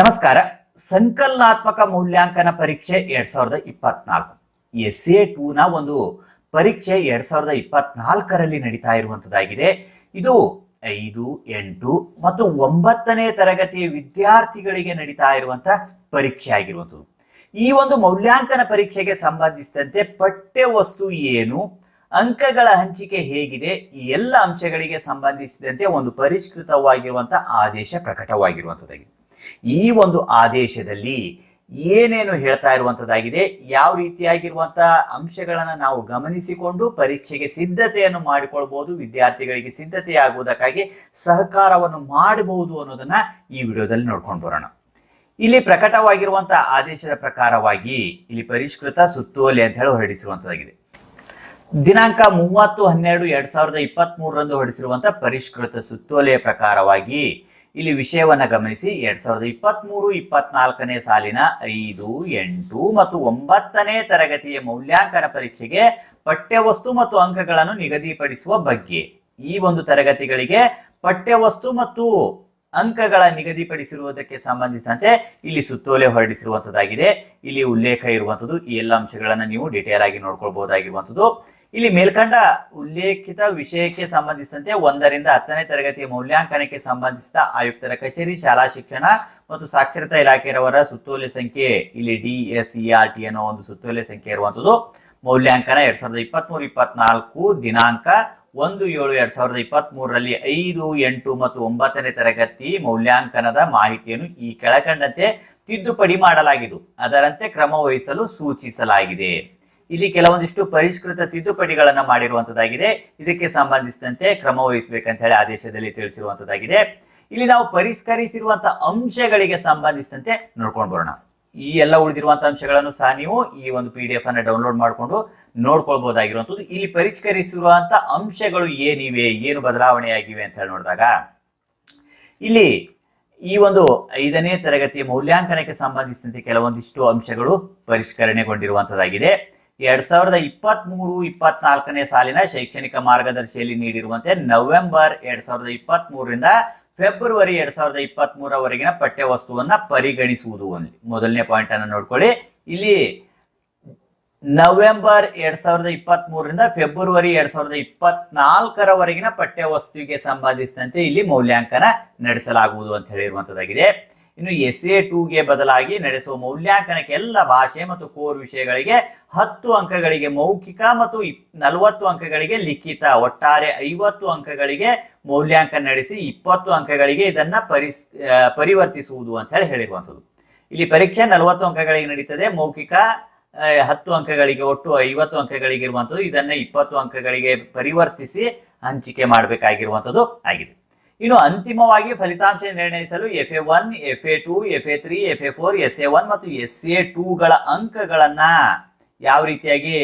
ನಮಸ್ಕಾರ. ಸಂಕಲನಾತ್ಮಕ ಮೌಲ್ಯಾಂಕನ ಪರೀಕ್ಷೆ ಎರಡ್ ಸಾವಿರದ ಇಪ್ಪತ್ನಾಲ್ಕು. ಎಸ್ ಎ ನ ಒಂದು ಪರೀಕ್ಷೆ ಎರಡ್ ಸಾವಿರದ ಇಪ್ಪತ್ನಾಲ್ಕರಲ್ಲಿ ನಡೀತಾ ಇರುವಂತದ್ದಾಗಿದೆ. ಇದು ಐದು, ಎಂಟು ಮತ್ತು ಒಂಬತ್ತನೇ ತರಗತಿಯ ವಿದ್ಯಾರ್ಥಿಗಳಿಗೆ ನಡೀತಾ ಇರುವಂತ ಪರೀಕ್ಷೆ ಆಗಿರುವಂಥದ್ದು ಈ ಒಂದು ಮೌಲ್ಯಾಂಕನ ಪರೀಕ್ಷೆಗೆ ಸಂಬಂಧಿಸಿದಂತೆ ಪಠ್ಯ ವಸ್ತು ಏನು, ಅಂಕಗಳ ಹಂಚಿಕೆ ಹೇಗಿದೆ, ಈ ಎಲ್ಲ ಅಂಶಗಳಿಗೆ ಸಂಬಂಧಿಸಿದಂತೆ ಒಂದು ಪರಿಷ್ಕೃತವಾಗಿರುವಂತ ಆದೇಶ ಪ್ರಕಟವಾಗಿರುವಂತದ್ದಾಗಿದೆ. ಈ ಒಂದು ಆದೇಶದಲ್ಲಿ ಏನೇನು ಹೇಳ್ತಾ ಇರುವಂತದ್ದಾಗಿದೆ, ಯಾವ ರೀತಿಯಾಗಿರುವಂತಹ ಅಂಶಗಳನ್ನು ನಾವು ಗಮನಿಸಿಕೊಂಡು ಪರೀಕ್ಷೆಗೆ ಸಿದ್ಧತೆಯನ್ನು ಮಾಡಿಕೊಳ್ಬಹುದು ವಿದ್ಯಾರ್ಥಿಗಳಿಗೆ ಸಿದ್ಧತೆಯಾಗುವುದಕ್ಕಾಗಿ ಸಹಕಾರವನ್ನು ಮಾಡಬಹುದು ಅನ್ನೋದನ್ನ ಈ ವಿಡಿಯೋದಲ್ಲಿ ನೋಡ್ಕೊಂಡು ಬರೋಣ. ಇಲ್ಲಿ ಪ್ರಕಟವಾಗಿರುವಂತಹ ಆದೇಶದ ಪ್ರಕಾರವಾಗಿ ಇಲ್ಲಿ ಪರಿಷ್ಕೃತ ಸುತ್ತೋಲೆ ಅಂತ ಹೇಳಿ ಹೊರಡಿಸುವಂತದಾಗಿದೆ ದಿನಾಂಕ ಮೂವತ್ತು ಹನ್ನೆರಡು ಎರಡ್ ಸಾವಿರದ ಇಪ್ಪತ್ತ್ ಮೂರರಂದು ಹೊರಡಿಸಿರುವಂತಹ ಪರಿಷ್ಕೃತ ಸುತ್ತೋಲೆಯ ಪ್ರಕಾರವಾಗಿ ಇಲ್ಲಿ ವಿಷಯವನ್ನ ಗಮನಿಸಿ. ಎರಡ್ ಸಾವಿರದ ಇಪ್ಪತ್ತ್ ಮೂರು ಇಪ್ಪತ್ನಾಲ್ಕನೇ ಸಾಲಿನ ಐದು, ಎಂಟು ಮತ್ತು ಒಂಬತ್ತನೇ ತರಗತಿಯ ಮೌಲ್ಯಾಂಕನ ಪರೀಕ್ಷೆಗೆ ಪಠ್ಯವಸ್ತು ಮತ್ತು ಅಂಕಗಳನ್ನು ನಿಗದಿಪಡಿಸುವ ಬಗ್ಗೆ. ಈ ಒಂದು ತರಗತಿಗಳಿಗೆ ಪಠ್ಯವಸ್ತು ಮತ್ತು ಅಂಕಗಳ ನಿಗದಿಪಡಿಸಿರುವುದಕ್ಕೆ ಸಂಬಂಧಿಸಿದಂತೆ ಇಲ್ಲಿ ಸುತ್ತೋಲೆ ಹೊರಡಿಸಿರುವಂತದ್ದಾಗಿದೆ. ಇಲ್ಲಿ ಉಲ್ಲೇಖ ಇರುವಂತದ್ದು ಈ ಎಲ್ಲ ಅಂಶಗಳನ್ನು ನೀವು ಡಿಟೇಲ್ ಆಗಿ ನೋಡ್ಕೊಳ್ಬಹುದಾಗಿರುವಂತದ್ದು. ಇಲ್ಲಿ ಮೇಲ್ಕಂಡ ಉಲ್ಲೇಖಿತ ವಿಷಯಕ್ಕೆ ಸಂಬಂಧಿಸಿದಂತೆ ಒಂದರಿಂದ ಹತ್ತನೇ ತರಗತಿಯ ಮೌಲ್ಯಾಂಕನಕ್ಕೆ ಸಂಬಂಧಿಸಿದ ಆಯುಕ್ತರ ಕಚೇರಿ, ಶಾಲಾ ಶಿಕ್ಷಣ ಮತ್ತು ಸಾಕ್ಷರತಾ ಇಲಾಖೆಯವರ ಸುತ್ತೋಲೆ ಸಂಖ್ಯೆ, ಇಲ್ಲಿ ಡಿ, ಎಸ್ ಟಿ ಅನ್ನೋ ಒಂದು ಸುತ್ತೋಲೆ ಸಂಖ್ಯೆ ಇರುವಂತದ್ದು ಮೌಲ್ಯಾಂಕನ ಎರಡ್ ಸಾವಿರದ ಇಪ್ಪತ್ಮೂರು, ಇಪ್ಪತ್ನಾಲ್ಕು ದಿನಾಂಕ ಒಂದು ಏಳು ಎರಡ್ ಸಾವಿರದ ಇಪ್ಪತ್ತ್ ಮೂರರಲ್ಲಿ ಐದು, ಎಂಟು ಮತ್ತು ಒಂಬತ್ತನೇ ತರಗತಿ ಮೌಲ್ಯಾಂಕನದ ಮಾಹಿತಿಯನ್ನು ಈ ಕೆಳಕಂಡಂತೆ ತಿದ್ದುಪಡಿ ಮಾಡಲಾಗಿದ್ದು, ಅದರಂತೆ ಕ್ರಮ ವಹಿಸಲು ಸೂಚಿಸಲಾಗಿದೆ. ಇಲ್ಲಿ ಕೆಲವೊಂದಿಷ್ಟು ಪರಿಷ್ಕೃತ ತಿದ್ದುಪಡಿಗಳನ್ನ ಮಾಡಿರುವಂತದ್ದಾಗಿದೆ. ಇದಕ್ಕೆ ಸಂಬಂಧಿಸಿದಂತೆ ಕ್ರಮ ವಹಿಸಬೇಕಂತ ಹೇಳಿ ಆದೇಶದಲ್ಲಿ ತಿಳಿಸಿರುವಂತದ್ದಾಗಿದೆ. ಇಲ್ಲಿ ನಾವು ಪರಿಷ್ಕರಿಸಿರುವಂತಹ ಅಂಶಗಳಿಗೆ ಸಂಬಂಧಿಸಿದಂತೆ ನೋಡ್ಕೊಂಡು ಬರೋಣ. ಈ ಎಲ್ಲ ಉಳಿದಿರುವಂತಹ ಅಂಶಗಳನ್ನು ಸಹ ನೀವು ಈ ಒಂದು ಪಿ ಡಿ ಎಫ್ ಅನ್ನ ಡೌನ್ಲೋಡ್ ಮಾಡಿಕೊಂಡು ನೋಡ್ಕೊಳ್ಬಹುದಾಗಿರುವಂಥದ್ದು ಇಲ್ಲಿ ಪರಿಷ್ಕರಿಸಿರುವಂತಹ ಅಂಶಗಳು ಏನಿವೆ, ಏನು ಬದಲಾವಣೆಯಾಗಿವೆ ಅಂತ ಹೇಳಿ ನೋಡಿದಾಗ, ಇಲ್ಲಿ ಈ ಒಂದು ಐದನೇ ತರಗತಿಯ ಮೌಲ್ಯಾಂಕನಕ್ಕೆ ಸಂಬಂಧಿಸಿದಂತೆ ಕೆಲವೊಂದಿಷ್ಟು ಅಂಶಗಳು ಪರಿಷ್ಕರಣೆಗೊಂಡಿರುವಂತದ್ದಾಗಿದೆ. ಎರಡ್ ಸಾವಿರದ ಇಪ್ಪತ್ತ್ ಮೂರು ಇಪ್ಪತ್ನಾಲ್ಕನೇ ಸಾಲಿನ ಶೈಕ್ಷಣಿಕ ಮಾರ್ಗದರ್ಶಿಯಲ್ಲಿ ನೀಡಿರುವಂತೆ ನವೆಂಬರ್ ಎರಡ್ ಸಾವಿರದ ಇಪ್ಪತ್ತ್ ಮೂರರಿಂದ ಫೆಬ್ರವರಿ ಎರಡ್ ಸಾವಿರದ ಇಪ್ಪತ್ತ್ ಮೂರವರೆಗಿನ ಪಠ್ಯ ವಸ್ತುವನ್ನ ಪರಿಗಣಿಸುವುದು ಒಂದು. ಮೊದಲನೇ ಪಾಯಿಂಟ್ ಅನ್ನು ನೋಡ್ಕೊಳ್ಳಿ. ಇಲ್ಲಿ ನವೆಂಬರ್ ಎರಡ್ ಸಾವಿರದ ಇಪ್ಪತ್ತ್ ಮೂರರಿಂದ ಫೆಬ್ರವರಿ ಎರಡ್ ಸಾವಿರದ ಇಪ್ಪತ್ನಾಲ್ಕರವರೆಗಿನ ಪಠ್ಯ ವಸ್ತುವಿಗೆ ಸಂಬಂಧಿಸಿದಂತೆ ಇಲ್ಲಿ ಮೌಲ್ಯಾಂಕನ ನಡೆಸಲಾಗುವುದು ಅಂತ ಹೇಳಿರುವಂತದ್ದಾಗಿದೆ. ಇನ್ನು ಎಸ್ ಎ ಟೂಗೆ ಬದಲಾಗಿ ನಡೆಸುವ ಮೌಲ್ಯಾಂಕನಕ್ಕೆ ಎಲ್ಲ ಭಾಷೆ ಮತ್ತು ಕೋರ್ ವಿಷಯಗಳಿಗೆ ಹತ್ತು ಅಂಕಗಳಿಗೆ ಮೌಖಿಕ ಮತ್ತು ನಲವತ್ತು ಅಂಕಗಳಿಗೆ ಲಿಖಿತ, ಒಟ್ಟಾರೆ ಐವತ್ತು ಅಂಕಗಳಿಗೆ ಮೌಲ್ಯಾಂಕನ ನಡೆಸಿ ಇಪ್ಪತ್ತು ಅಂಕಗಳಿಗೆ ಇದನ್ನ ಪರಿಸ್ ಪರಿವರ್ತಿಸುವುದು ಅಂತ ಹೇಳಿ ಹೇಳಿರುವಂಥದ್ದು. ಇಲ್ಲಿ ಪರೀಕ್ಷೆ ನಲವತ್ತು ಅಂಕಗಳಿಗೆ ನಡೀತದೆ, ಮೌಖಿಕ ಹತ್ತು ಅಂಕಗಳಿಗೆ ಒಟ್ಟು ಐವತ್ತು ಅಂಕಗಳಿಗೆ ಇರುವಂಥದ್ದು, ಇದನ್ನ ಇಪ್ಪತ್ತು ಅಂಕಗಳಿಗೆ ಪರಿವರ್ತಿಸಿ ಹಂಚಿಕೆ ಮಾಡಬೇಕಾಗಿರುವಂಥದ್ದು ಆಗಿದೆ. ಇನ್ನು ಅಂತಿಮವಾಗಿ ಫಲಿತಾಂಶ ನಿರ್ಣಯಿಸಲು F A one F A two F A three F A four S A one ಮತ್ತು ಎಸ್ ಎ ಟೂಗಳ ಅಂಕಗಳನ್ನ ಯಾವ ರೀತಿಯಾಗಿ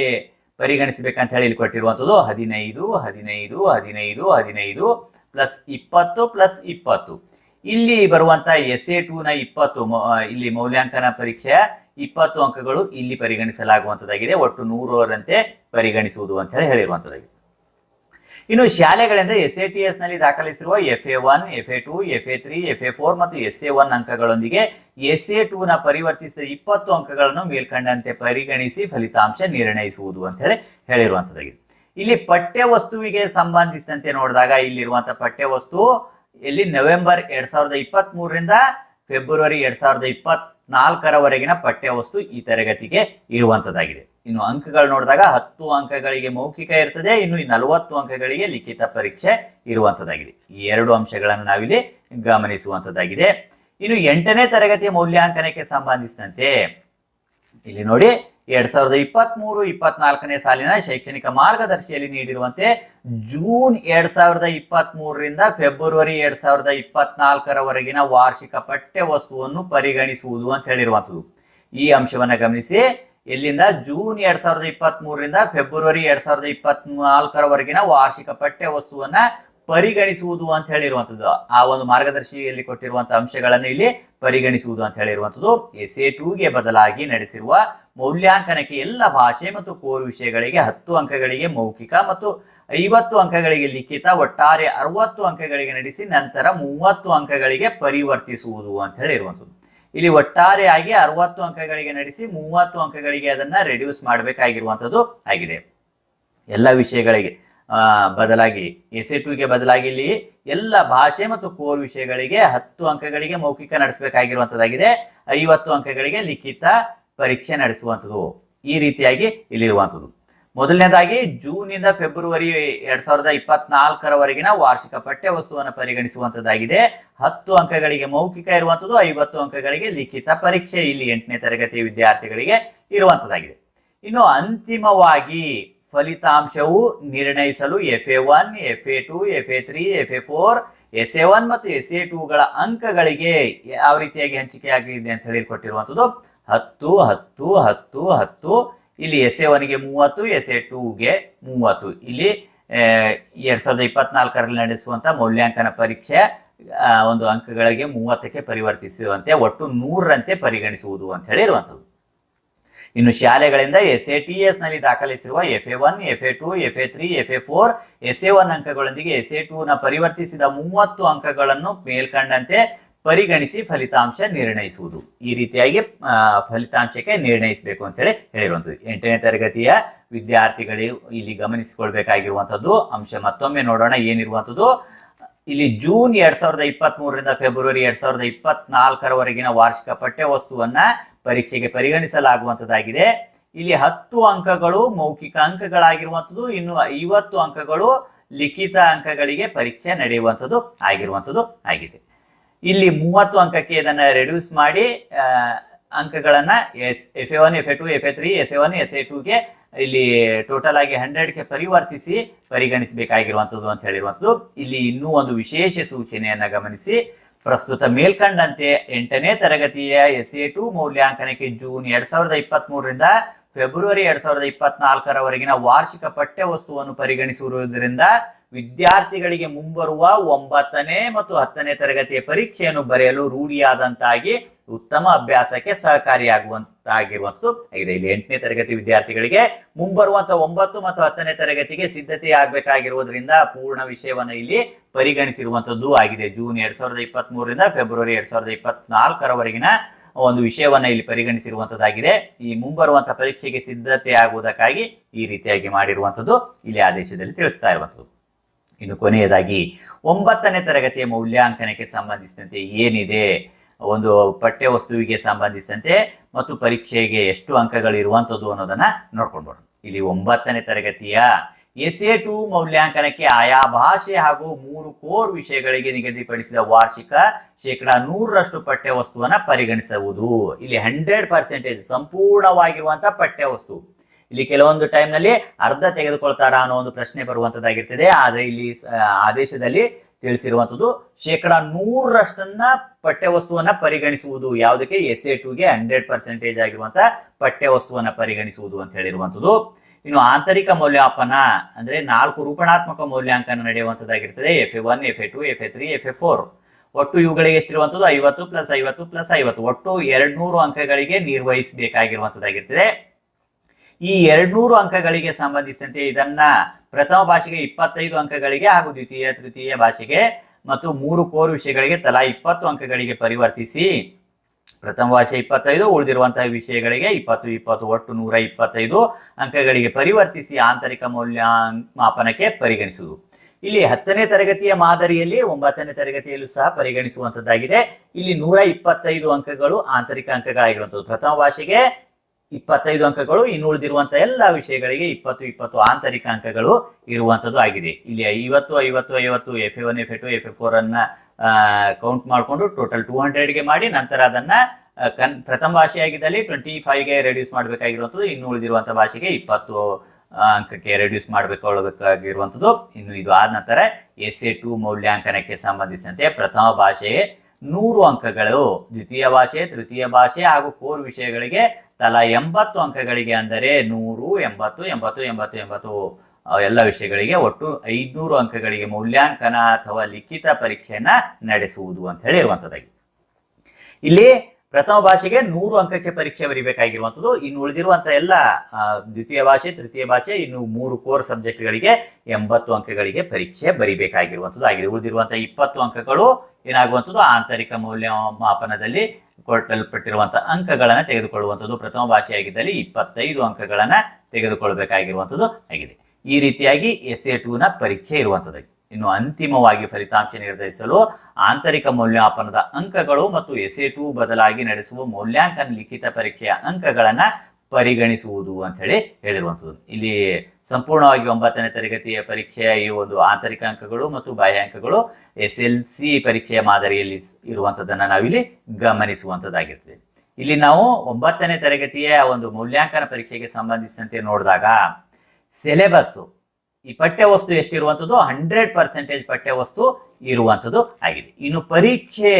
ಪರಿಗಣಿಸಬೇಕಂತ ಹೇಳಿ ಇಲ್ಲಿ ಕೊಟ್ಟಿರುವಂಥದ್ದು ಹದಿನೈದು ಹದಿನೈದು ಹದಿನೈದು ಹದಿನೈದು ಪ್ಲಸ್ ಇಪ್ಪತ್ತು ಪ್ಲಸ್ ಇಪ್ಪತ್ತು. ಇಲ್ಲಿ ಬರುವಂತ ಎಸ್ ಎ ಟೂನ ಇಪ್ಪತ್ತು ಇಲ್ಲಿ ಮೌಲ್ಯಾಂಕನ ಪರೀಕ್ಷೆ ಇಪ್ಪತ್ತು ಅಂಕಗಳು ಇಲ್ಲಿ ಪರಿಗಣಿಸಲಾಗುವಂತದ್ದಾಗಿದೆ ಒಟ್ಟು ನೂರರಂತೆ ಪರಿಗಣಿಸುವುದು ಅಂತ ಹೇಳಿ ಹೇಳಿರುವಂತದ್ದಾಗಿದೆ ಇನ್ನು ಶಾಲೆಗಳಿಂದ ಎಸ್ ಎ ಟಿ ಎಸ್ನಲ್ಲಿ ದಾಖಲಿಸಿರುವ F A one F A two F A three F A four ಮತ್ತು ಎಸ್ ಎ ಒನ್ ಅಂಕಗಳೊಂದಿಗೆ ಎಸ್ ಎ ಟೂ ನ ಪರಿವರ್ತಿಸಿದ ಇಪ್ಪತ್ತು ಅಂಕಗಳನ್ನು ಮೇಲ್ಕಂಡಂತೆ ಪರಿಗಣಿಸಿ ಫಲಿತಾಂಶ ನಿರ್ಣಯಿಸುವುದು ಅಂತ ಹೇಳಿ ಹೇಳಿರುವಂತದ್ದಾಗಿದೆ ಇಲ್ಲಿ ಪಠ್ಯ ವಸ್ತುವಿಗೆ ಸಂಬಂಧಿಸಿದಂತೆ ನೋಡಿದಾಗ ಇಲ್ಲಿರುವಂತಹ ಪಠ್ಯ ವಸ್ತು ಇಲ್ಲಿ ನವೆಂಬರ್ ಎರಡ್ ಸಾವಿರದ ಇಪ್ಪತ್ತ್ ಮೂರರಿಂದ ಫೆಬ್ರವರಿ ಎರಡ್ ಸಾವಿರದ ಇಪ್ಪತ್ನಾಲ್ಕರವರೆಗಿನ ಪಠ್ಯ ವಸ್ತು ಈ ತರಗತಿಗೆ ಇರುವಂತದ್ದಾಗಿದೆ. ಇನ್ನು ಅಂಕಗಳು ನೋಡಿದಾಗ ಹತ್ತು ಅಂಕಗಳಿಗೆ ಮೌಖಿಕ ಇರ್ತದೆ, ಇನ್ನು ಈ ನಲವತ್ತು ಅಂಕಗಳಿಗೆ ಲಿಖಿತ ಪರೀಕ್ಷೆ ಇರುವಂತದ್ದಾಗಿದೆ. ಈ ಎರಡು ಅಂಶಗಳನ್ನು ನಾವಿಲ್ಲಿ ಗಮನಿಸುವಂತದ್ದಾಗಿದೆ. ಇನ್ನು ಎಂಟನೇ ತರಗತಿಯ ಮೌಲ್ಯಾಂಕನಕ್ಕೆ ಸಂಬಂಧಿಸಿದಂತೆ ಇಲ್ಲಿ ನೋಡಿ ಎರಡ್ ಸಾವಿರದ ಇಪ್ಪತ್ತ್ ಮೂರು ಇಪ್ಪತ್ನಾಲ್ಕನೇ ಸಾಲಿನ ಶೈಕ್ಷಣಿಕ ಮಾರ್ಗದರ್ಶಿಯಲ್ಲಿ ನೀಡಿರುವಂತೆ ಜೂನ್ ಎರಡ್ ಸಾವಿರದ ಇಪ್ಪತ್ತ್ ಮೂರರಿಂದ ಫೆಬ್ರವರಿ ಎರಡ್ ಸಾವಿರದ ಇಪ್ಪತ್ನಾಲ್ಕರವರೆಗಿನ ವಾರ್ಷಿಕ ಪಠ್ಯ ವಸ್ತುವನ್ನು ಪರಿಗಣಿಸುವುದು ಅಂತ ಹೇಳಿರುವಂಥದ್ದು. ಈ ಅಂಶವನ್ನ ಗಮನಿಸಿ. ಎಲ್ಲಿಂದ ಜೂನ್ ಎರಡ್ ಸಾವಿರದ ಇಪ್ಪತ್ತ್ ಮೂರರಿಂದ ಫೆಬ್ರವರಿ ಎರಡ್ ಸಾವಿರದ ಇಪ್ಪತ್ನಾಲ್ಕರವರೆಗಿನ ವಾರ್ಷಿಕ ಪಠ್ಯ ವಸ್ತುವನ್ನ ಪರಿಗಣಿಸುವುದು ಅಂತ ಹೇಳಿರುವಂಥದ್ದು. ಆ ಒಂದು ಮಾರ್ಗದರ್ಶಿಯಲ್ಲಿ ಕೊಟ್ಟಿರುವಂತಹ ಅಂಶಗಳನ್ನು ಇಲ್ಲಿ ಪರಿಗಣಿಸುವುದು ಅಂತ ಹೇಳಿರುವಂಥದ್ದು. ಎಸ್ ಟೂಗೆ ಬದಲಾಗಿ ನಡೆಸಿರುವ ಮೌಲ್ಯಾಂಕನಕ್ಕೆ ಎಲ್ಲ ಭಾಷೆ ಮತ್ತು ಕೋರ್ ವಿಷಯಗಳಿಗೆ ಹತ್ತು ಅಂಕಗಳಿಗೆ ಮೌಖಿಕ ಮತ್ತು ಐವತ್ತು ಅಂಕಗಳಿಗೆ ಲಿಖಿತ, ಒಟ್ಟಾರೆ ಅರವತ್ತು ಅಂಕಗಳಿಗೆ ನಡೆಸಿ ನಂತರ ಮೂವತ್ತು ಅಂಕಗಳಿಗೆ ಪರಿವರ್ತಿಸುವುದು ಅಂತ ಹೇಳಿ ಇರುವಂಥದ್ದು ಇಲ್ಲಿ ಒಟ್ಟಾರೆಯಾಗಿ ಅರವತ್ತು ಅಂಕಗಳಿಗೆ ನಡೆಸಿ ಮೂವತ್ತು ಅಂಕಗಳಿಗೆ ಅದನ್ನ ರೆಡ್ಯೂಸ್ ಮಾಡಬೇಕಾಗಿರುವಂಥದ್ದು ಆಗಿದೆ. ಎಲ್ಲ ವಿಷಯಗಳಿಗೆ. ಬದಲಾಗಿ ಎಸ್ ಎ ಟುಗೆ ಬದಲಾಗಿ ಇಲ್ಲಿ ಎಲ್ಲ ಭಾಷೆ ಮತ್ತು ಕೋರ್ ವಿಷಯಗಳಿಗೆ ಹತ್ತು ಅಂಕಗಳಿಗೆ ಮೌಖಿಕ ನಡೆಸಬೇಕಾಗಿರುವಂತದ್ದಾಗಿದೆ. ಐವತ್ತು ಅಂಕಗಳಿಗೆ ಲಿಖಿತ ಪರೀಕ್ಷೆ ನಡೆಸುವಂಥದ್ದು ಈ ರೀತಿಯಾಗಿ ಇಲ್ಲಿರುವಂಥದ್ದು ಮೊದಲನೇದಾಗಿ ಜೂನ್ ಫೆಬ್ರವರಿ ಎರಡ್ ಸಾವಿರದ ಇಪ್ಪತ್ನಾಲ್ಕರವರೆಗಿನ ವಾರ್ಷಿಕ ಪಠ್ಯ ವಸ್ತುವನ್ನು ಪರಿಗಣಿಸುವಂತದ್ದಾಗಿದೆ. ಹತ್ತು ಅಂಕಗಳಿಗೆ ಮೌಖಿಕ ಇರುವಂಥದ್ದು ಐವತ್ತು ಅಂಕಗಳಿಗೆ ಲಿಖಿತ ಪರೀಕ್ಷೆ ಇಲ್ಲಿ ಎಂಟನೇ ತರಗತಿ ವಿದ್ಯಾರ್ಥಿಗಳಿಗೆ ಇರುವಂತದ್ದಾಗಿದೆ. ಇನ್ನು ಅಂತಿಮವಾಗಿ ಫಲಿತಾಂಶವು ನಿರ್ಣಯಿಸಲು F A one F A two F A three F A four S A one ಮತ್ತು ಎಸ್ ಎ ಟೂಗಳ ಅಂಕಗಳಿಗೆ ಯಾವ ರೀತಿಯಾಗಿ ಹಂಚಿಕೆ ಆಗಿದೆ ಅಂತ ಹೇಳಿ ಕೊಟ್ಟಿರುವಂಥದ್ದು. ಹತ್ತು ಹತ್ತು ಹತ್ತು ಹತ್ತು. ಇಲ್ಲಿ ಎಸ್ ಎ ಒನ್ಗೆ ಮೂವತ್ತು ಎಸ್ ಎ ಟೂಗೆ ಮೂವತ್ತು. ಇಲ್ಲಿ ಎರಡ್ ಸಾವಿರದ ಇಪ್ಪತ್ನಾಲ್ಕರಲ್ಲಿ ನಡೆಸುವಂತ ಮೌಲ್ಯಾಂಕನ ಪರೀಕ್ಷೆ ಒಂದು ಅಂಕಗಳಿಗೆ ಮೂವತ್ತಕ್ಕೆ ಪರಿವರ್ತಿಸುವಂತೆ, ಒಟ್ಟು ನೂರರಂತೆ ಪರಿಗಣಿಸುವುದು ಅಂತ ಹೇಳಿ ಇರುವಂಥದ್ದು ಇನ್ನು ಶಾಲೆಗಳಿಂದ ಎಸ್ ಎ ಟಿ ಎಸ್ನಲ್ಲಿ ದಾಖಲಿಸಿರುವ F A one F A two F A three F A four S A one ಅಂಕಗಳೊಂದಿಗೆ S A two ನ ಪರಿವರ್ತಿಸಿದ ಮೂವತ್ತು ಅಂಕಗಳನ್ನು ಮೇಲ್ಕಂಡಂತೆ ಪರಿಗಣಿಸಿ ಫಲಿತಾಂಶ ನಿರ್ಣಯಿಸುವುದು. ಈ ರೀತಿಯಾಗಿ ಫಲಿತಾಂಶಕ್ಕೆ ನಿರ್ಣಯಿಸಬೇಕು ಅಂತ ಹೇಳಿ ಹೇಳಿರುವಂಥದ್ದು. ಎಂಟನೇ ತರಗತಿಯ ವಿದ್ಯಾರ್ಥಿಗಳು ಇಲ್ಲಿ ಗಮನಿಸಿಕೊಳ್ಬೇಕಾಗಿರುವಂಥದ್ದು, ಅಂಶ ಮತ್ತೊಮ್ಮೆ ನೋಡೋಣ ಏನಿರುವಂಥದ್ದು. ಇಲ್ಲಿ ಜೂನ್ ಎರಡ್ ಸಾವಿರದ ಇಪ್ಪತ್ತ್ ಮೂರರಿಂದ ಫೆಬ್ರವರಿ ಎರಡ್ ಸಾವಿರದ ಇಪ್ಪತ್ನಾಲ್ಕರವರೆಗಿನ ವಾರ್ಷಿಕ ಪಠ್ಯ ವಸ್ತುವನ್ನ ಪರೀಕ್ಷೆಗೆ ಪರಿಗಣಿಸಲಾಗುವಂಥದ್ದಾಗಿದೆ. ಇಲ್ಲಿ ಹತ್ತು ಅಂಕಗಳು ಮೌಖಿಕ ಅಂಕಗಳಾಗಿರುವಂಥದ್ದು, ಇನ್ನು ಐವತ್ತು ಅಂಕಗಳು ಲಿಖಿತ ಅಂಕಗಳಿಗೆ ಪರೀಕ್ಷೆ ನಡೆಯುವಂಥದ್ದು ಆಗಿರುವಂಥದ್ದು ಆಗಿದೆ. ಇಲ್ಲಿ ಮೂವತ್ತು ಅಂಕಕ್ಕೆ ಇದನ್ನ ರೆಡ್ಯೂಸ್ ಮಾಡಿ ಅಂಕಗಳನ್ನ S, F A one, F A two, F A three, S A one, S A ಟೂಗೆ ಇಲ್ಲಿ ಟೋಟಲ್ ಆಗಿ ಹಂಡ್ರೆಡ್ಗೆ ಪರಿವರ್ತಿಸಿ ಪರಿಗಣಿಸಬೇಕಾಗಿರುವಂಥದ್ದು ಅಂತ ಹೇಳಿರುವಂಥದ್ದು. ಇಲ್ಲಿ ಇನ್ನೂ ಒಂದು ವಿಶೇಷ ಸೂಚನೆಯನ್ನ ಗಮನಿಸಿ. ಪ್ರಸ್ತುತ ಮೇಲ್ಕಂಡಂತೆ ಎಂಟನೇ ತರಗತಿಯ ಎಸ್ ಎ ಟು ಮೌಲ್ಯಾಂಕನಕ್ಕೆ ಜೂನ್ ಎರಡ್ ಸಾವಿರದ ಇಪ್ಪತ್ತ್ ಮೂರರಿಂದ ಫೆಬ್ರವರಿ ಎರಡ್ ಸಾವಿರದ ಇಪ್ಪತ್ನಾಲ್ಕರವರೆಗಿನ ವಾರ್ಷಿಕ ಪಠ್ಯ ವಸ್ತುವನ್ನು ಪರಿಗಣಿಸಿರುವುದರಿಂದ ವಿದ್ಯಾರ್ಥಿಗಳಿಗೆ ಮುಂಬರುವ ಒಂಬತ್ತನೇ ಮತ್ತು ಹತ್ತನೇ ತರಗತಿಯ ಪರೀಕ್ಷೆಯನ್ನು ಬರೆಯಲು ರೂಢಿಯಾದಂತಾಗಿ ಉತ್ತಮ ಅಭ್ಯಾಸಕ್ಕೆ ಸಹಕಾರಿಯಾಗುವಂತಾಗಿರುವಂಥದ್ದು. ಆಗಿದೆ, ಇಲ್ಲಿ ಎಂಟನೇ ತರಗತಿ ವಿದ್ಯಾರ್ಥಿಗಳಿಗೆ ಮುಂಬರುವಂತ ಒಂಬತ್ತು ಮತ್ತು ಹತ್ತನೇ ತರಗತಿಗೆ ಸಿದ್ಧತೆ ಆಗಬೇಕಾಗಿರುವುದರಿಂದ ಪೂರ್ಣ ವಿಷಯವನ್ನು ಇಲ್ಲಿ ಪರಿಗಣಿಸಿರುವಂತದ್ದು ಆಗಿದೆ. ಜೂನ್ ಎರಡ್ ಸಾವಿರದ ಇಪ್ಪತ್ತ್ ಮೂರರಿಂದ ಫೆಬ್ರವರಿ ಎರಡ್ ಸಾವಿರದ ಇಪ್ಪತ್ನಾಲ್ಕರವರೆಗಿನ ಒಂದು ವಿಷಯವನ್ನ ಇಲ್ಲಿ ಪರಿಗಣಿಸಿರುವಂತದ್ದಾಗಿದೆ ಈ ಮುಂಬರುವಂತ ಪರೀಕ್ಷೆಗೆ ಸಿದ್ಧತೆ ಆಗುವುದಕ್ಕಾಗಿ ಈ ರೀತಿಯಾಗಿ ಮಾಡಿರುವಂತದ್ದು ಇಲ್ಲಿ ಆದೇಶದಲ್ಲಿ ತಿಳಿಸ್ತಾ ಇರುವಂತದ್ದು ಇನ್ನು ಕೊನೆಯದಾಗಿ ಒಂಬತ್ತನೇ ತರಗತಿಯ ಮೌಲ್ಯಾಂಕನಕ್ಕೆ ಸಂಬಂಧಿಸಿದಂತೆ ಏನಿದೆ, ಒಂದು ಪಠ್ಯ ವಸ್ತುವಿಗೆ ಸಂಬಂಧಿಸಿದಂತೆ ಮತ್ತು ಪರೀಕ್ಷೆಗೆ ಎಷ್ಟು ಅಂಕಗಳು ಇರುವಂಥದ್ದು ಅನ್ನೋದನ್ನ ನೋಡ್ಕೊಂಡು ಬರೋಣ ಇಲ್ಲಿ ಒಂಬತ್ತನೇ ತರಗತಿಯ ಎಸ್ ಎ ಟು ಮೌಲ್ಯಾಂಕನಕ್ಕೆ ಆಯಾ ಭಾಷೆ ಹಾಗೂ ಮೂರು ಕೋರ್ ವಿಷಯಗಳಿಗೆ ನಿಗದಿಪಡಿಸಿದ ವಾರ್ಷಿಕ ಶೇಕಡ ನೂರರಷ್ಟು ಪಠ್ಯ ವಸ್ತುವನ್ನ ಪರಿಗಣಿಸುವುದು ಇಲ್ಲಿ ಹಂಡ್ರೆಡ್ ಪರ್ಸೆಂಟೇಜ್ ಸಂಪೂರ್ಣವಾಗಿರುವಂತಹ ಪಠ್ಯ ವಸ್ತು ಇಲ್ಲಿ ಕೆಲವೊಂದು ಟೈಮ್ನಲ್ಲಿ ಅರ್ಧ ತೆಗೆದುಕೊಳ್ತಾರ ಅನ್ನೋ ಒಂದು ಪ್ರಶ್ನೆ ಬರುವಂತದ್ದಾಗಿರ್ತದೆ. ಆದ್ರೆ ಇಲ್ಲಿ ಆದೇಶದಲ್ಲಿ ತಿಳಿಸಿರುವಂತದ್ದು ಶೇಕಡ ನೂರರಷ್ಟನ್ನ ಪಠ್ಯ ವಸ್ತುವನ್ನ ಪರಿಗಣಿಸುವುದು. ಯಾವುದಕ್ಕೆ? ಎಸ್ ಎ ಟೂಗೆ ಹಂಡ್ರೆಡ್ ಪರ್ಸೆಂಟೇಜ್ ಆಗಿರುವಂತ ಪಠ್ಯ ವಸ್ತುವನ್ನ ಪರಿಗಣಿಸುವುದು ಅಂತ ಹೇಳಿರುವಂತದ್ದು. ಇನ್ನು ಆಂತರಿಕ ಮೌಲ್ಯಮಾಪನ ಅಂದ್ರೆ ನಾಲ್ಕು ರೂಪಣಾತ್ಮಕ ಮೌಲ್ಯಾಂಕನ ನಡೆಯುವಂತದ್ದಾಗಿರ್ತದೆ. F A one F A two F A three F A four ಒಟ್ಟು ಇವುಗಳಿಗೆ ಎಷ್ಟಿರುವಂತದ್ದು? ಐವತ್ತು ಪ್ಲಸ್ ಐವತ್ತು ಪ್ಲಸ್ ಐವತ್ತು. ಒಟ್ಟು ಎರಡ್ನೂರು ಅಂಕಗಳಿಗೆ ನಿರ್ವಹಿಸಬೇಕಾಗಿರುವಂತದ್ದಾಗಿರ್ತದೆ. ಈ ಎರಡ್ನೂರು ಅಂಕಗಳಿಗೆ ಸಂಬಂಧಿಸಿದಂತೆ ಇದನ್ನ ಪ್ರಥಮ ಭಾಷೆಗೆ ಇಪ್ಪತ್ತೈದು ಅಂಕಗಳಿಗೆ ಹಾಗೂ ದ್ವಿತೀಯ, ತೃತೀಯ ಭಾಷೆಗೆ ಮತ್ತು ಮೂರು ಕೋರ್ ವಿಷಯಗಳಿಗೆ ತಲಾ ಇಪ್ಪತ್ತು ಅಂಕಗಳಿಗೆ ಪರಿವರ್ತಿಸಿ. ಪ್ರಥಮ ಭಾಷೆ ಇಪ್ಪತ್ತೈದು, ಉಳಿದಿರುವಂತಹ ವಿಷಯಗಳಿಗೆ ಇಪ್ಪತ್ತು ಇಪ್ಪತ್ತು, ಒಟ್ಟು ನೂರ ಇಪ್ಪತ್ತೈದು ಅಂಕಗಳಿಗೆ ಪರಿವರ್ತಿಸಿ ಆಂತರಿಕ ಮೌಲ್ಯ ಮಾಪನಕ್ಕೆ ಪರಿಗಣಿಸುವುದು. ಇಲ್ಲಿ ಹತ್ತನೇ ತರಗತಿಯ ಮಾದರಿಯಲ್ಲಿ ಒಂಬತ್ತನೇ ತರಗತಿಯಲ್ಲೂ ಸಹ ಪರಿಗಣಿಸುವಂತದ್ದಾಗಿದೆ. ಇಲ್ಲಿ ನೂರ ಇಪ್ಪತ್ತೈದು ಅಂಕಗಳು ಆಂತರಿಕ ಅಂಕಗಳಾಗಿರುವಂಥದ್ದು ಪ್ರಥಮ ಭಾಷೆಗೆ ಇಪ್ಪತ್ತೈದು ಅಂಕಗಳು ಇನ್ನು ಉಳಿದಿರುವಂತಹ ಎಲ್ಲ ವಿಷಯಗಳಿಗೆ ಇಪ್ಪತ್ತು ಇಪ್ಪತ್ತು ಆಂತರಿಕ ಅಂಕಗಳು ಇರುವಂತದ್ದು ಆಗಿದೆ. ಇಲ್ಲಿ ಐವತ್ತು ಐವತ್ತು ಐವತ್ತು F A one F A two F A four ಅನ್ನ ಕೌಂಟ್ ಮಾಡಿಕೊಂಡು ಟೋಟಲ್ ಟೂ ಹಂಡ್ರೆಡ್ಗೆ ಮಾಡಿ ನಂತರ ಅದನ್ನ ಕನ್, ಪ್ರಥಮ ಭಾಷೆಯಾಗಿದ್ದಲ್ಲಿ ಟ್ವೆಂಟಿ ಫೈವ್ಗೆ ರೆಡ್ಯೂಸ್ ಮಾಡಬೇಕಾಗಿರುವಂಥದ್ದು ಇನ್ನು ಉಳಿದಿರುವಂಥ ಭಾಷೆಗೆ ಇಪ್ಪತ್ತು ಅಂಕಕ್ಕೆ ರೆಡ್ಯೂಸ್ ಮಾಡಬೇಕಾಗಿರುವಂಥದ್ದು. ಇನ್ನು ಇದು ಆದ ನಂತರ ಎಸ್ ಎ ಟು ಮೌಲ್ಯಾಂಕನಕ್ಕೆ ಸಂಬಂಧಿಸಿದಂತೆ ಪ್ರಥಮ ಭಾಷೆಗೆ ನೂರು ಅಂಕಗಳು ದ್ವಿತೀಯ ಭಾಷೆ, ತೃತೀಯ ಭಾಷೆ ಹಾಗೂ ಕೋರ್ ವಿಷಯಗಳಿಗೆ ತಲಾ ಎಂಬತ್ತು ಅಂಕಗಳಿಗೆ ಅಂದರೆ ನೂರು, ಎಂಬತ್ತು ಎಂಬತ್ತು ಎಂಬತ್ತು ಎಂಬತ್ತು. ಎಲ್ಲ ವಿಷಯಗಳಿಗೆ ಒಟ್ಟು ಐದ್ನೂರು ಅಂಕಗಳಿಗೆ ಮೌಲ್ಯಾಂಕನ ಅಥವಾ ಲಿಖಿತ ಪರೀಕ್ಷೆಯನ್ನ ನಡೆಸುವುದು ಅಂತ ಹೇಳಿ ಇರುವಂತದ್ದಾಗಿ ಇಲ್ಲಿ ಪ್ರಥಮ ಭಾಷೆಗೆ ನೂರು ಅಂಕಕ್ಕೆ ಪರೀಕ್ಷೆ ಬರೀಬೇಕಾಗಿರುವಂಥದ್ದು. ಇನ್ನು ಉಳಿದಿರುವಂತಹ ಎಲ್ಲ ದ್ವಿತೀಯ ಭಾಷೆ, ತೃತೀಯ ಭಾಷೆ, ಇನ್ನು ಮೂರು ಕೋರ್ ಸಬ್ಜೆಕ್ಟ್ಗಳಿಗೆ ಎಂಬತ್ತು ಅಂಕಗಳಿಗೆ ಪರೀಕ್ಷೆ ಬರಿಬೇಕಾಗಿರುವಂಥದ್ದು ಆಗಿದೆ. ಉಳಿದಿರುವಂತಹ ಇಪ್ಪತ್ತು ಅಂಕಗಳು ಏನಾಗುವಂಥದ್ದು? ಆಂತರಿಕ ಮೌಲ್ಯಮಾಪನದಲ್ಲಿ ಕೊಟ್ಟಲ್ಪಟ್ಟಿರುವಂತಹ ಅಂಕಗಳನ್ನು ತೆಗೆದುಕೊಳ್ಳುವಂಥದ್ದು. ಪ್ರಥಮ ಭಾಷೆಯಾಗಿದ್ದಲ್ಲಿ ಇಪ್ಪತ್ತೈದು ಅಂಕಗಳನ್ನು ತೆಗೆದುಕೊಳ್ಬೇಕಾಗಿರುವಂಥದ್ದು ಆಗಿದೆ. ಈ ರೀತಿಯಾಗಿ ಎಸ್ ಎ ಟೂನ ಪರೀಕ್ಷೆ ಇರುವಂಥದ್ದು ಇನ್ನು ಅಂತಿಮವಾಗಿ ಫಲಿತಾಂಶ ನಿರ್ಧರಿಸಲು ಆಂತರಿಕ ಮೌಲ್ಯಮಾಪನದ ಅಂಕಗಳು ಮತ್ತು ಎಸ್ ಟು ಬದಲಾಗಿ ನಡೆಸುವ ಮೌಲ್ಯಾಂಕನ ಲಿಖಿತ ಪರೀಕ್ಷೆಯ ಅಂಕಗಳನ್ನ ಪರಿಗಣಿಸುವುದು ಅಂತ ಹೇಳಿ ಹೇಳಿರುವಂಥದ್ದು. ಇಲ್ಲಿ ಸಂಪೂರ್ಣವಾಗಿ ಒಂಬತ್ತನೇ ತರಗತಿಯ ಪರೀಕ್ಷೆಯ ಈ ಒಂದು ಆಂತರಿಕ ಅಂಕಗಳು ಮತ್ತು ಬಾಹ್ಯ ಅಂಕಗಳು ಎಸ್ ಎಲ್ ಸಿ ಪರೀಕ್ಷೆಯ ಮಾದರಿಯಲ್ಲಿ ಇರುವಂಥದ್ದನ್ನ ನಾವಿಲ್ಲಿ ಗಮನಿಸುವಂಥದ್ದಾಗಿರ್ತದೆ. ಇಲ್ಲಿ ನಾವು ಒಂಬತ್ತನೇ ತರಗತಿಯ ಒಂದು ಮೌಲ್ಯಾಂಕನ ಪರೀಕ್ಷೆಗೆ ಸಂಬಂಧಿಸಿದಂತೆ ನೋಡಿದಾಗ, ಸಿಲೆಬಸ್ಸು ಈ ಪಠ್ಯವಸ್ತು ಎಷ್ಟಿರುವಂಥದ್ದು? ಹಂಡ್ರೆಡ್ ಪರ್ಸೆಂಟೇಜ್ ಪಠ್ಯವಸ್ತು ಇರುವಂಥದ್ದು ಆಗಿದೆ. ಇನ್ನು ಪರೀಕ್ಷೆ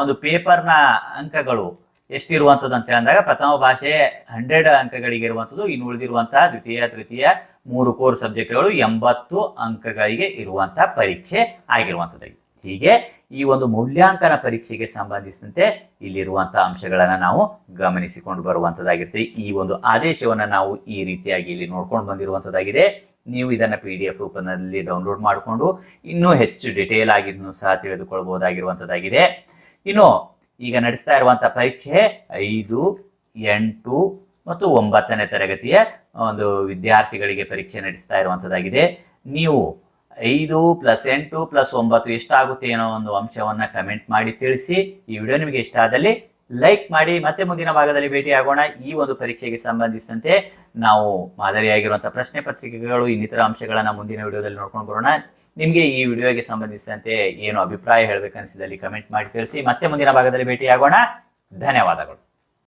ಒಂದು ಪೇಪರ್ನ ಅಂಕಗಳು ಎಷ್ಟಿರುವಂಥದ್ದು ಅಂತ ಹೇಳಿದಾಗ ಪ್ರಥಮ ಭಾಷೆ ಹಂಡ್ರೆಡ್ ಅಂಕಗಳಿಗೆ ಇರುವಂಥದ್ದು, ಇನ್ನು ಉಳಿದಿರುವಂತಹ ದ್ವಿತೀಯ, ತೃತೀಯ ಮೂರು ಕೋರ್ ಸಬ್ಜೆಕ್ಟ್ಗಳು ಎಂಬತ್ತು ಅಂಕಗಳಿಗೆ ಇರುವಂತಹ ಪರೀಕ್ಷೆ ಆಗಿರುವಂಥದ್ದು ಹೀಗೆ ಈ ಒಂದು ಮೌಲ್ಯಾಂಕನ ಪರೀಕ್ಷೆಗೆ ಸಂಬಂಧಿಸಿದಂತೆ ಇಲ್ಲಿರುವಂತಹ ಅಂಶಗಳನ್ನು ನಾವು ಗಮನಿಸಿಕೊಂಡು ಬರುವಂತದ್ದಾಗಿರುತ್ತೆ ಈ ಒಂದು ಆದೇಶವನ್ನ ನಾವು ಈ ರೀತಿಯಾಗಿ ಇಲ್ಲಿ ನೋಡ್ಕೊಂಡು ಬಂದಿರುವಂತದ್ದಾಗಿದೆ ನೀವು ಇದನ್ನ ಪಿ ಡಿ ಎಫ್ ರೂಪದಲ್ಲಿ ಡೌನ್ಲೋಡ್ ಮಾಡಿಕೊಂಡು ಇನ್ನೂ ಹೆಚ್ಚು ಡಿಟೇಲ್ ಆಗಿ ಸಹ ತಿಳಿದುಕೊಳ್ಬಹುದಾಗಿರುವಂತದ್ದಾಗಿದೆ ಇನ್ನು ಈಗ ನಡೆಸ್ತಾ ಇರುವಂತಹ ಪರೀಕ್ಷೆ ಐದು, ಎಂಟು ಮತ್ತು ಒಂಬತ್ತನೇ ತರಗತಿಯ ಒಂದು ವಿದ್ಯಾರ್ಥಿಗಳಿಗೆ ಪರೀಕ್ಷೆ ನಡೆಸ್ತಾ ಇರುವಂತದ್ದಾಗಿದೆ ನೀವು ಐದು ಪ್ಲಸ್ ಎಂಟು ಪ್ಲಸ್ ಒಂಬತ್ತು ಎಷ್ಟಾಗುತ್ತೆ ಅನ್ನೋ ಒಂದು ಅಂಶವನ್ನ ಕಮೆಂಟ್ ಮಾಡಿ ತಿಳಿಸಿ. ಈ ವಿಡಿಯೋ ನಿಮಗೆ ಇಷ್ಟ ಆದಲ್ಲಿ ಲೈಕ್ ಮಾಡಿ. ಮತ್ತೆ ಮುಂದಿನ ಭಾಗದಲ್ಲಿ ಭೇಟಿಯಾಗೋಣ. ಈ ಒಂದು ಪರೀಕ್ಷೆಗೆ ಸಂಬಂಧಿಸಿದಂತೆ ನಾವು ಮಾದರಿಯಾಗಿರುವಂತಹ ಪ್ರಶ್ನೆ ಪತ್ರಿಕೆಗಳು, ಇನ್ನಿತರ ಅಂಶಗಳನ್ನು ಮುಂದಿನ ವಿಡಿಯೋದಲ್ಲಿ ನೋಡ್ಕೊಂಡು ಬರೋಣ. ನಿಮಗೆ ಈ ವಿಡಿಯೋಗೆ ಸಂಬಂಧಿಸಿದಂತೆ ಏನು ಅಭಿಪ್ರಾಯ ಹೇಳಬೇಕನ್ನಿಸಿದಲ್ಲಿ ಕಮೆಂಟ್ ಮಾಡಿ ತಿಳಿಸಿ. ಮತ್ತೆ ಮುಂದಿನ ಭಾಗದಲ್ಲಿ ಭೇಟಿಯಾಗೋಣ. ಧನ್ಯವಾದಗಳು.